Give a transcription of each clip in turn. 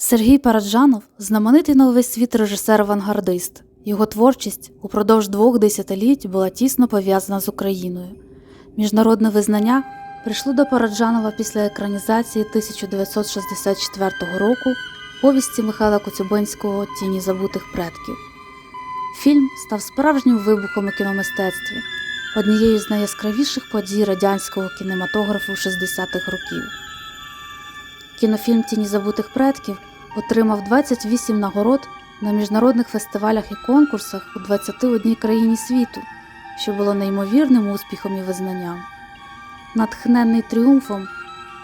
Сергій Параджанов знаменитий на увесь світ режисер-авангардист. Його творчість упродовж двох десятиліть була тісно пов'язана з Україною. Міжнародне визнання прийшло до Параджанова після екранізації 1964 року повісті Михайла Коцюбинського Тіні забутих предків. Фільм став справжнім вибухом у кіномистецтві, однією з найяскравіших подій радянського кінематографу 60-х років. Кінофільм Тіні забутих предків отримав 28 нагород на міжнародних фестивалях і конкурсах у 21 країні світу, що було неймовірним успіхом і визнанням. Натхненний тріумфом,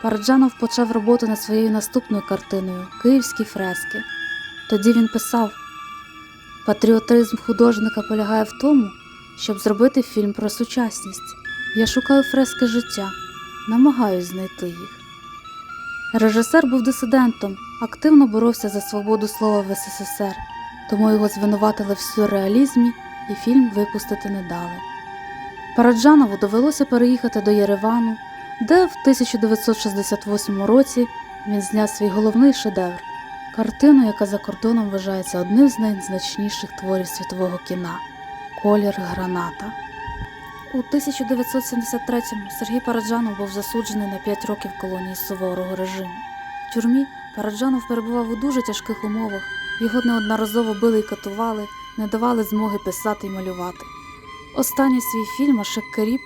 Параджанов почав роботу над своєю наступною картиною Київські фрески. Тоді він писав: Патріотизм художника полягає в тому, щоб зробити фільм про сучасність. Я шукаю фрески життя, намагаюсь знайти їх. Режисер був дисидентом, активно боровся за свободу слова в СССР, тому його звинуватили в сюрреалізмі і фільм випустити не дали. Параджанову довелося переїхати до Єревану, де в 1968 році він зняв свій головний шедевр картину, яка за кордоном вважається одним з найзначніших творів світового кіна Колір граната. У 1973-му Сергій Параджанов був засуджений на 5 років колонії суворого режиму. В тюрмі Параджанов перебував у дуже тяжких умовах, його неодноразово били і катували, не давали змоги писати і малювати. Останній свій фільм Ашик Керіб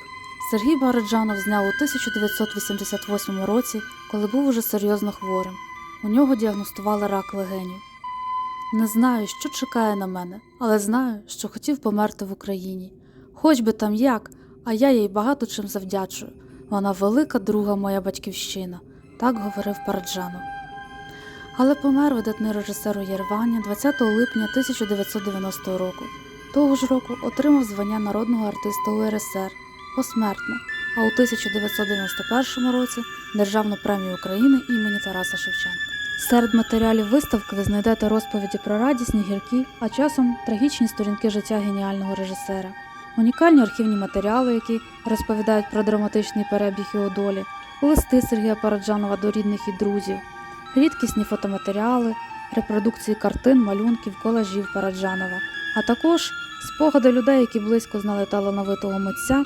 Сергій Параджанов зняв у 1988 році, коли був уже серйозно хворим. У нього діагностували рак легенів. Не знаю, що чекає на мене, але знаю, що хотів померти в Україні. Хоч би там як, а я їй багато чим завдячую. Вона велика друга моя батьківщина, так говорив Параджанов. Але помер видатний режисер у Єревані 20 липня 1990 року. Того ж року отримав звання народного артиста УРСР посмертно, а у 1991 році Державну премію України імені Тараса Шевченка. Серед матеріалів виставки ви знайдете розповіді про радісні, гіркі, а часом трагічні сторінки життя геніального режисера, унікальні архівні матеріали, які розповідають про драматичний перебіг його долі, листи Сергія Параджанова до рідних і друзів, рідкісні фотоматеріали, репродукції картин, малюнків, колажів Параджанова, а також спогади людей, які близько знали талановитого митця,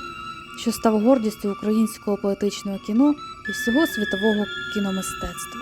що став гордістю українського поетичного кіно і всього світового кіномистецтва.